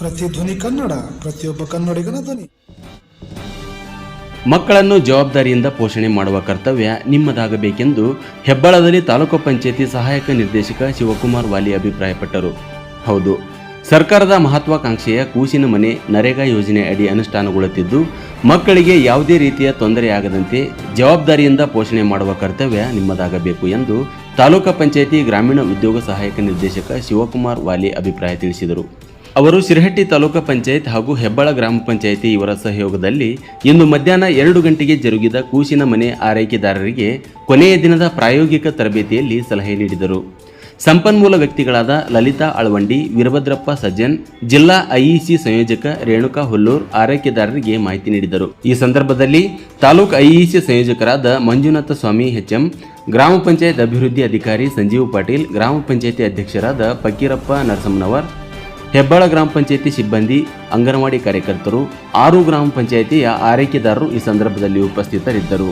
ಇದು ಧ್ವನಿ ಕನ್ನಡ, ಪ್ರತಿಯೊಬ್ಬ ಕನ್ನಡಿಗನ ಧ್ವನಿ. ಮಕ್ಕಳನ್ನು ಜವಾಬ್ದಾರಿಯಿಂದ ಪೋಷಣೆ ಮಾಡುವ ಕರ್ತವ್ಯ ನಿಮ್ಮದಾಗಬೇಕೆಂದು ಹೆಬ್ಬಾಳದಲ್ಲಿ ತಾಲೂಕು ಪಂಚಾಯತಿ ಸಹಾಯಕ ನಿರ್ದೇಶಕ ಶಿವಕುಮಾರ್ ವಾಲಿ ಅಭಿಪ್ರಾಯಪಟ್ಟರು. ಹೌದು, ಸರ್ಕಾರದ ಮಹತ್ವಾಕಾಂಕ್ಷೆಯ ಕೂಸಿನ ಮನೆ ನರೇಗಾ ಯೋಜನೆ ಅಡಿ ಅನುಷ್ಠಾನಗೊಳ್ಳುತ್ತಿದ್ದು, ಮಕ್ಕಳಿಗೆ ಯಾವುದೇ ರೀತಿಯ ತೊಂದರೆಯಾಗದಂತೆ ಜವಾಬ್ದಾರಿಯಿಂದ ಪೋಷಣೆ ಮಾಡುವ ಕರ್ತವ್ಯ ನಿಮ್ಮದಾಗಬೇಕು ಎಂದು ತಾಲೂಕು ಪಂಚಾಯತಿ ಗ್ರಾಮೀಣ ಉದ್ಯೋಗ ಸಹಾಯಕ ನಿರ್ದೇಶಕ ಶಿವಕುಮಾರ್ ವಾಲಿ ಅಭಿಪ್ರಾಯ ತಿಳಿಸಿದರು. ಅವರು ಶಿರಹಟ್ಟಿ ತಾಲೂಕು ಪಂಚಾಯತ್ ಹಾಗೂ ಹೆಬ್ಬಾಳ ಗ್ರಾಮ ಪಂಚಾಯಿತಿ ಇವರ ಸಹಯೋಗದಲ್ಲಿ ಇಂದು ಮಧ್ಯಾಹ್ನ ಎರಡು ಗಂಟೆಗೆ ಜರುಗಿದ ಕೂಸಿನ ಮನೆ ಆರೈಕೆದಾರರಿಗೆ ಕೊನೆಯ ದಿನದ ಪ್ರಾಯೋಗಿಕ ತರಬೇತಿಯಲ್ಲಿ ಸಲಹೆ ನೀಡಿದರು. ಸಂಪನ್ಮೂಲ ವ್ಯಕ್ತಿಗಳಾದ ಲಲಿತಾ ಅಳವಂಡಿ ವೀರಭದ್ರಪ್ಪ ಸಜ್ಜನ್, ಜಿಲ್ಲಾ ಐಇಸಿ ಸಂಯೋಜಕ ರೇಣುಕಾ ಹುಲ್ಲೂರ್ ಆರೈಕೆದಾರರಿಗೆ ಮಾಹಿತಿ ನೀಡಿದರು. ಈ ಸಂದರ್ಭದಲ್ಲಿ ತಾಲೂಕು ಐಇಸಿ ಸಂಯೋಜಕರಾದ ಮಂಜುನಾಥ ಸ್ವಾಮಿ ಎಚ್ಎಂ ಗ್ರಾಮ ಪಂಚಾಯತ್ ಅಭಿವೃದ್ಧಿ ಅಧಿಕಾರಿ ಸಂಜೀವ್ ಪಾಟೀಲ್, ಗ್ರಾಮ ಪಂಚಾಯತಿ ಅಧ್ಯಕ್ಷರಾದ ಫಕೀರಪ್ಪ ನರಸಮ್ಮನವರ್ ಹೆಬ್ಬಾಳ ಗ್ರಾಮ ಪಂಚಾಯಿತಿ ಸಿಬ್ಬಂದಿ ಅಂಗನವಾಡಿ ಕಾರ್ಯಕರ್ತರು ಆರು ಗ್ರಾಮ ಪಂಚಾಯಿತಿಯ ಆರೈಕೆದಾರರು ಈ ಸಂದರ್ಭದಲ್ಲಿ ಉಪಸ್ಥಿತರಿದ್ದರು.